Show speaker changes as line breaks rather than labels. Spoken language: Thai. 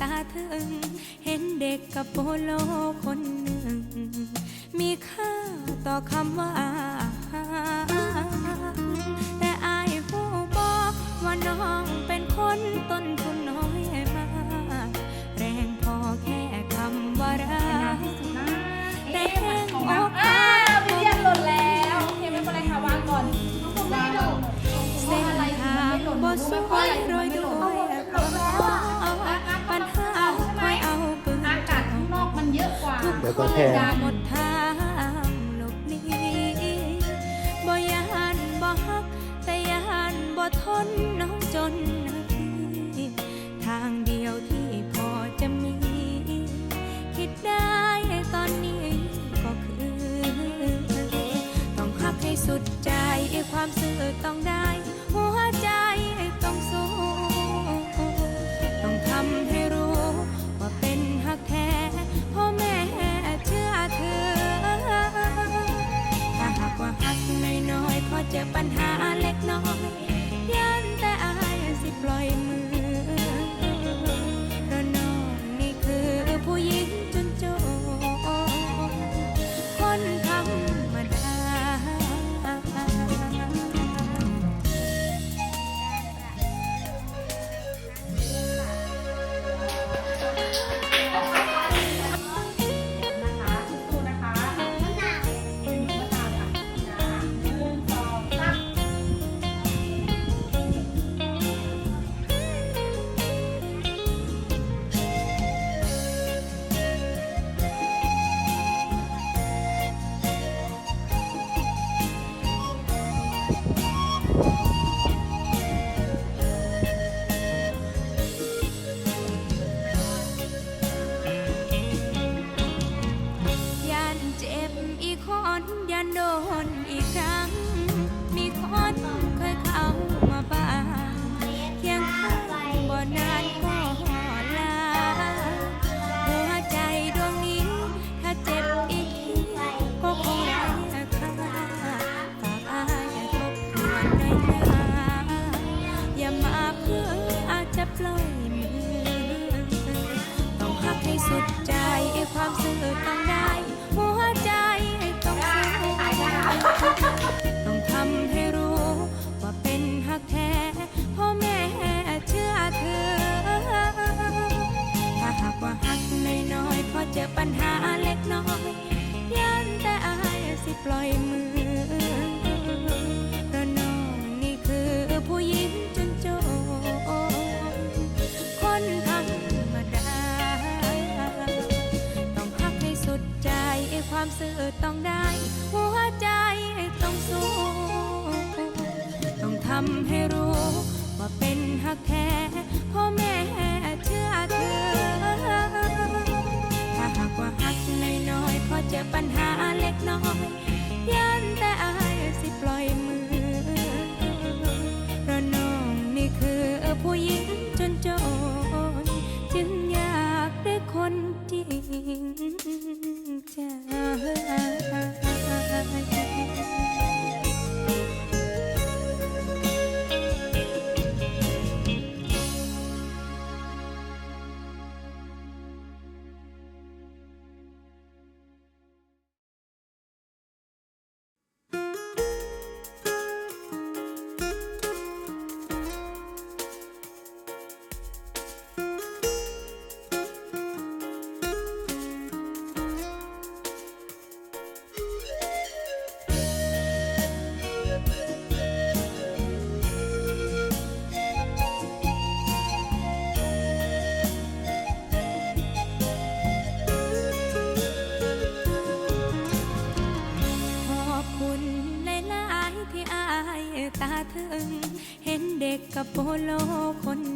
ตาถึง เห็นเด็กกับโปโลคนหนึ่ง มีค่าต่อคำว่า แล้
วก็
แทห
ม
ด
ทางหลบหนีบ่ยานบ่ฮักแต่ยานบ่ทนน้องจนนาทีทางเดียวที่พอจะมี คิดได้ตอนนี้ก็คือ ต้องคักให้สุดใจความซื่อต้องได้ เจอปัญหาเล็กน้อยยันแต่อายสิปล่อยมือ ความสื่อต้งไดหัวใจให้ต้องสู้ ทำให้รู้ ว่าเป็นหักแท้พ่อแม่เชื่อเธอถ้าหากว่าหักน้อยๆ พอเจอปัญหาเล็กน้อยยันแต กับโปโลคน